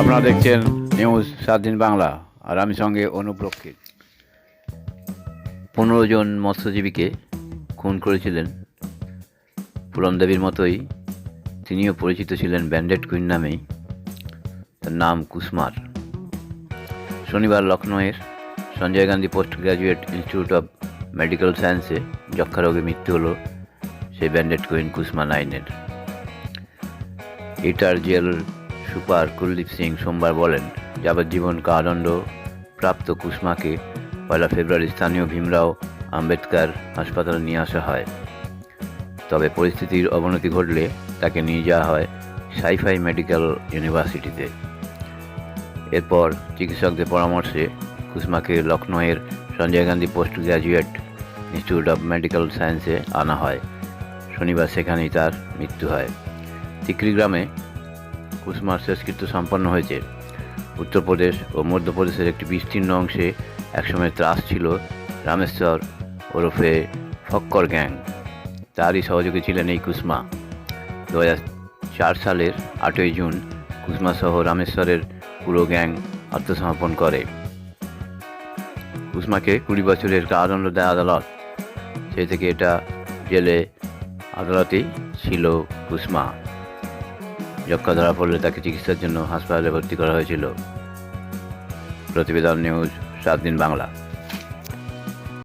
আপনারা দেখছেন নিউজ সাত দিন বাংলা, আর আমি সঙ্গে অনুপ রক্ষিত। পনেরো জন মৎস্যজীবীকে খুন করেছিলেন পুরন দেবীর মতোই। তিনিও পরিচিত ছিলেন ব্যান্ডেড কুইন নামেই। তার নাম কুসমার। শনিবার লখনৌয়ের Sanjay Gandhi post graduate institute of medical সায়েন্সে যক্ষা রোগে মৃত্যু হলো সেই ব্যান্ডেড কুইন কুসমা নাইনের। ইটার জেল সুপার কুলদীপ সিং সোমবার বলেন যাবজ্জীবন কারাদণ্ড প্রাপ্ত কুসমাকে পয়লা ফেব্রুয়ারি স্থানীয় ভীমরাও আম্বেদকর হাসপাতালে নিয়ে আসা হয়। তবে পরিস্থিতির অবনতি ঘটলে তাকে নিয়ে যাওয়া হয় সাইফাই মেডিকেল ইউনিভার্সিটিতে। এরপর চিকিৎসকদের পরামর্শে কুসমাকে লখনৌয়ের Sanjay Gandhi post graduate institute of medical সায়েন্সে আনা হয়। শনিবার সেখানেই তার মৃত্যু হয়। তিকরি গ্রামে কুসমার শেষকৃত্য সম্পন্ন হয়েছে। উত্তরপ্রদেশ ও মধ্যপ্রদেশের একটি বিস্তীর্ণ অংশে একসময় ত্রাস ছিল রামেশ্বর ওরফে ফক্কর গ্যাং। তারই সহযোগী ছিলেন এই কুসমা। দু সালের আটই জুন কুসমা সহ রামেশ্বরের পুরো গ্যাং আত্মসমর্পণ করে। কুসমাকে কুড়ি বছরের কারাদণ্ড দেয় আদালত। সেই থেকে এটা জেলে আদালতেই ছিল কুসমা। যক্ষা ধরা পড়লে তাকে চিকিৎসার জন্য হাসপাতালে ভর্তি করা হয়েছিল। প্রতিবেদন নিউজ, সাত দিন বাংলা।